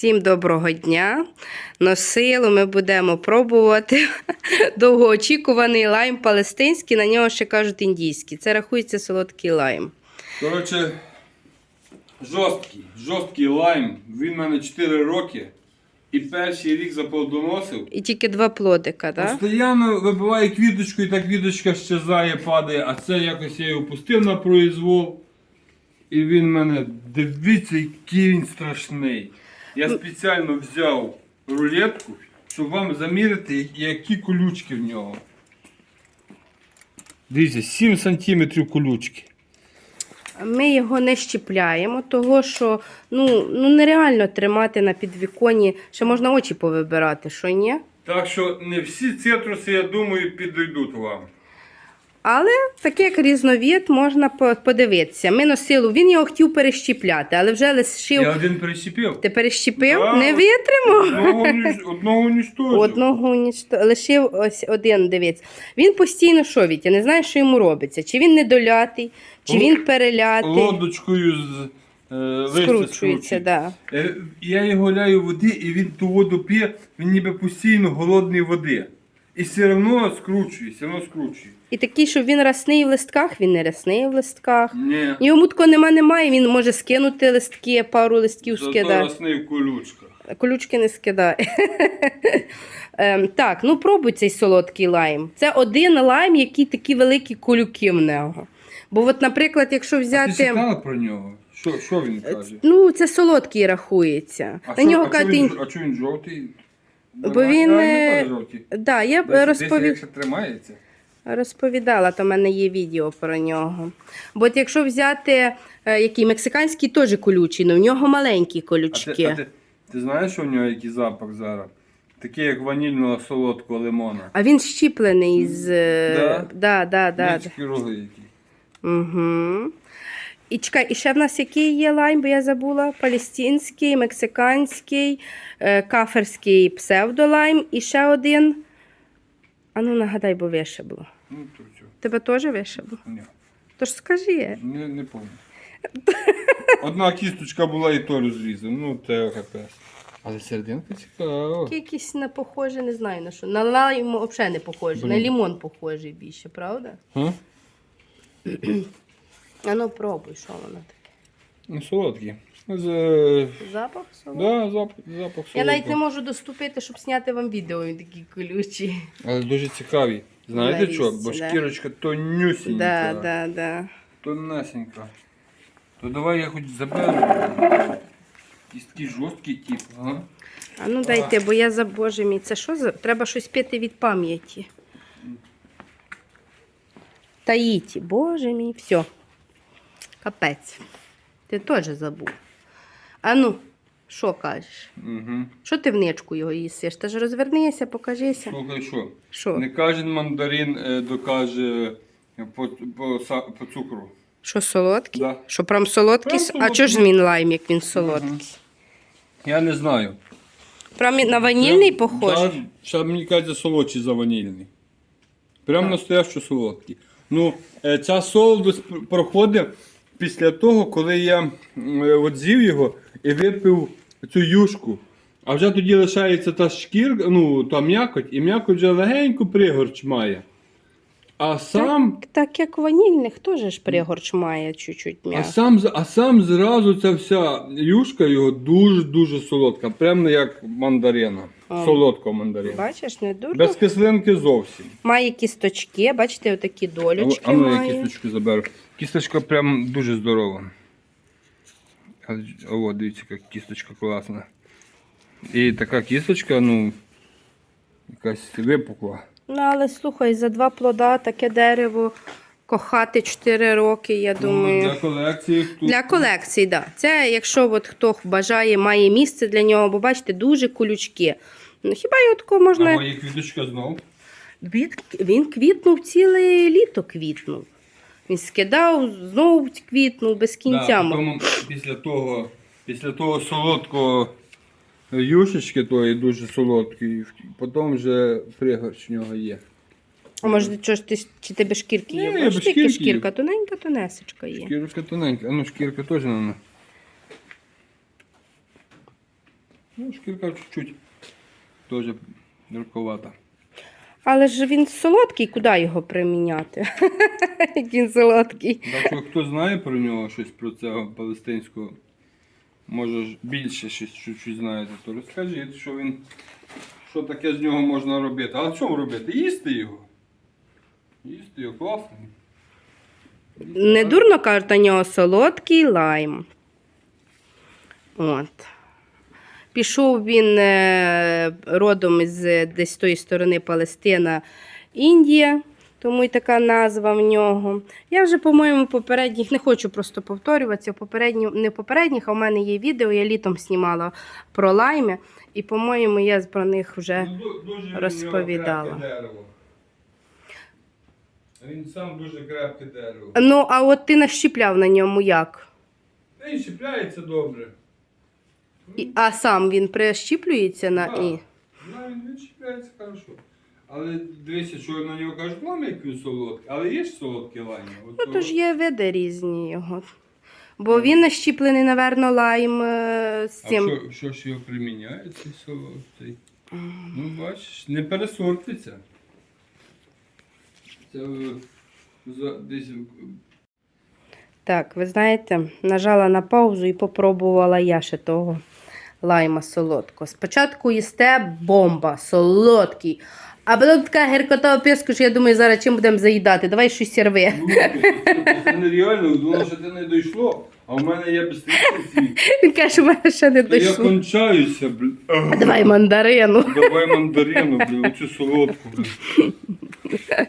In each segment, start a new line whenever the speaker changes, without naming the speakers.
Всім доброго дня. Носило ми будемо пробувати довгоочікуваний лайм палестинський, на нього ще кажуть індійський. Це рахується солодкий лайм.
Коротше, жорсткий, жорсткий лайм. Він в мене 4 роки. І перший рік заплодоносив.
І тільки два плодика, так?
Постоянно вибиває квіточку, і та квіточка щезає, падає, а це якось я його пустив на произвол. І він в мене, дивіться, який він страшний. Я спеціально взяв рулетку, щоб вам заміряти, які колючки в нього. Дивіться, 7 см колючки.
Ми його не щіпляємо, того що ну, ну нереально тримати на підвіконні. Ще можна очі повибирати, що ні?
Так що не всі цитруси, я думаю, підійдуть вам.
Але таке як різновид можна по- подивитися. Ми носилу, він його хотів перещіпляти, але вже лишив.
Я один прищепив.
Ти перещепив?
Да.
Не витримав?
Одного, одного уничтожив.
Одного нічто лишив ось один, дивіться. Він постійно що Вітя, не знає, що йому робиться. Чи він недолятий, чи
Л-
він перелятий.
Лодочкою з е,
Скручується,
скручує.
да.
Е, Я його ляю води, і він ту воду п'є, він ніби постійно голодний води. І все одно скручує, все одно скручує.
І такий, щоб він рясний в листках, він не рясний в листках.
Ні.
Йому тако нема, немає, він може скинути листки, пару листків
Зато
скидає.
росний в колючках.
Колючки не скидає. Ем, так, ну пробуй цей солодкий лайм. Це один лайм, який такі великі колюки в нього. Бо, от, наприклад, якщо
А ти
взяти.
читала про нього? Що, що він каже?
Ну, це солодкий рахується.
А
На
що-
нього
а
кажуть,
він, а чого він жовтий?
Бо він, е,
жовтий.
Да, я б
Десь- десь
розпові...
якщо тримається.
Розповідала, то в мене є відео про нього. Бо от якщо взяти е, який мексиканський теж колючий, але в нього маленькі
А ти,
колючки.
а ти, ти знаєш, що в нього який запах зараз? Такий, як ванільного солодкого лимона.
А він щіплений з. е,
Да?
Да, да, да.
Роги які.
Угу. І чекай, і ще в нас який є лайм, бо я забула: палестинський, мексиканський, е, каферський псевдолайм і ще один. А ну нагадай, бо вишибло.
Ну, то все.
Тебе теж вишибло?
Ні,
Тож скажи.
не, не пам'ятаю. Одна кісточка була і то розрізана. Ну, це капець. Але серединка цікава.
Якийсь не похоже, не знаю на що. На лайм взагалі не похоже, на лімон похожий більше, правда?
А?
А ну пробуй, що воно таке.
Ну, солодкий. З,
Запах солодкий?
да, запах, запах солодкий.
Я навіть не можу доступити, щоб зняти вам відео, він такий колючий.
Але дуже цікаві. Знаєте що? Бо
да.
шкірочка тонюсінька.
Да, да, да.
Тонесенька. То давай я хоч заберу. Такий жорсткий тип, ага.
А ну дайте, бо я за боже мій, це що за. Треба щось пити від пам'яті. Таїті, боже мій, все. Капець. Ти теж забув. А ну, що кажеш?
Угу.
Що ти в ничку його їсиш? Ти ж розвернися, покажися.
Слухай, що?
Що?
Не кожен мандарин е, докаже по, по, са- по цукру.
Що солодкий?
Да.
Що прям солодкий?
Прям
А
солодкий.
чого ж він лайм, як він солодкий?
Я не знаю.
Прям на ванільний похожий?
Да, ще, мені кажеться, солодший за ванільний. Прям настоящо солодкий. Ну, е, ця солодость пр- проходить після того, коли я м, е, його і випив цю юшку. А вже тоді лишається та шкірка, ну, та м'якоть, і м'якоть вже легеньку пригорч має. А сам,
Так, так як ванільних теж ж пригорч має чуть-чуть
а сам, а сам зразу ця вся юшка його дуже-дуже солодка. Прямо як мандарина.
А.
Солодкого мандарина.
Бачиш, не дурно.
Без кислинки зовсім.
Має кісточки, бачите, отакі долючки
А ну я
має.
кісточку заберу. Кісточка прям дуже здорова. А, О, дивіться, яка кісточка класна. І така кісточка, ну, якась випукла.
Ну, але слухай, за два плода таке дерево кохати 4 роки, я думаю.
Ну, для колекції тут.
Для колекції, так. Да. Це якщо от хто бажає, має місце для нього, бо бачите, дуже колючки. Ну, хіба його такого
А
можна.
моя квіточка знов.
Він, він квітнув ціле літо квітнув. Він скидав, знову квітнув без кінця.
Да, потім після того, після того солодкого юшечки, тої дуже солодкої, потім вже пригорч в нього є.
А може, що ж ти, чи ти без шкірки є?
без
тільки
шкірки є.
шкірка, тоненька, тонесечка є.
Шкірка тоненька, а ну шкірка теж вона. Ну, шкірка чуть-чуть теж гірковата.
Але ж він солодкий, куди його приміняти? Як він солодкий.
Так що хто знає про нього щось про цього палестинського, може ж більше щось чуть-чуть знаєте, то розкажіть, що він. Що таке з нього можна робити. А що робити? Їсти його. Їсти його класно.
Не дурно кажуть на нього солодкий лайм. От. Пішов він е, родом е, десь тої сторони Палестина, Індія, тому і така назва в нього. Я вже, по-моєму, попередніх не хочу просто повторюватися. Попередні, не попередніх, а в мене є відео, я літом знімала про лайми, і, по-моєму, я про них вже.
Ну, дуже
розповідала.
дерево. Він сам дуже крепке дерево.
Ну, а от ти нащіпляв на ньому як?
Він чіпляється добре.
І- А сам він прищіплюється на
Так.
і.
Да, він відчіпляється хорошо. Але дивися, що на нього кажуть, лайм як він солодкий. Але є ж солодкі лайми. От
Ну,
то-
ж є види різні його. Бо він нащіплений, напевно, лайм е, з
А
цим.
що, що ж його приміняє, цей солодкий? Ну, бачиш, не пересортиться. Це е, за, десь
Так, ви знаєте, нажала на паузу і попробувала я ще того лайма солодкого. Спочатку їсте бомба, солодкий. А потім така гіркота описку, що я думаю, зараз чим будемо заїдати. Давай щось рви.
Ну, це нереально, воно ще те не дійшло, а в мене є без
Він каже, що в мене ще не
Я
дійшло.
кончаюся, блін.
А Давай мандарину.
Давай мандарину, блін, оцю солодку, блін.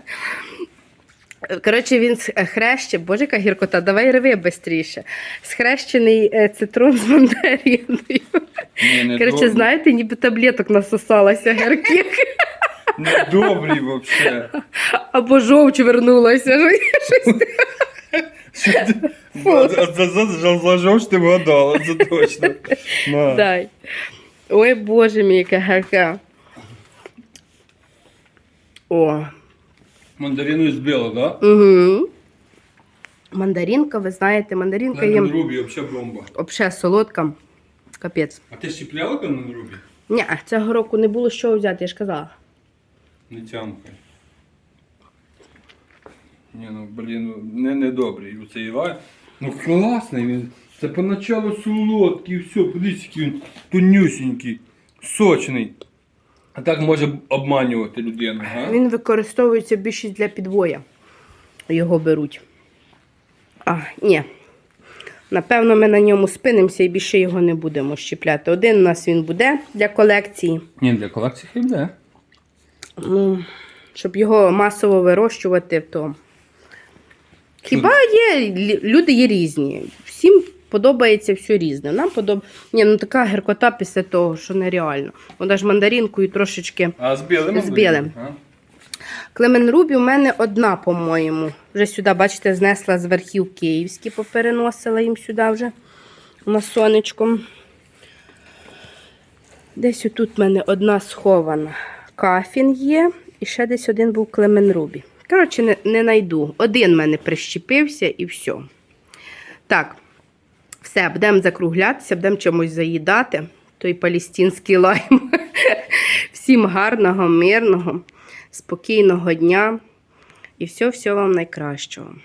Коротше, він е, хреще, боже, яка гіркота, давай рви швидше. Схрещений е, цитрон з
не
Коротше, знаєте, ніби таблеток насосалася гірких.
Не добрий вообще.
Або жовч вернулася.
За- жовч ти вгадала, це точно.
Дай. Ой, боже мій, яка гірка. О.
Мандарину збила, да?
Угу. Мандаринка, ви знаєте, мандаринка є
Лемон Рубі, взагалі бомба.
взагалі солодка. Капець.
А ти щіпляла Лемон Рубі?
Ні, цього року не було чого взяти, я ж казала.
Не тямкай. Ні, ну блін, ну, не, не добрий. Оцей Іван. Ну класний він. Це поначалу солодкий, все, подивіться, який він тонюсінький, сочний. А так може обманювати людину, га?
Він використовується більшість для підвоя. Його беруть. А, ні. Напевно, ми на ньому спинимося і більше його не будемо щіпляти. Один у нас він буде для колекції.
Ні, для колекції хай буде.
Ну, щоб його масово вирощувати, то. Хіба є люди є різні. Всім подобається все різне. Нам подобається. Ні, ну така гіркота після того, що нереально. Вона ж мандаринкою трошечки.
А з білим?
З білим.
А?
Клемен Рубі у мене одна, по-моєму. Вже сюди, бачите, знесла з верхів київські, попереносила їм сюди вже на сонечко. Десь отут в мене одна схована. Кафін є, і ще десь один був Клемен Рубі. Коротше, не, не найду. Один в мене прищепився і все. Так, все, будемо закруглятися, будемо чимось заїдати. Той палістинський лайм. Всім гарного, мирного, спокійного дня і всього-всього вам найкращого.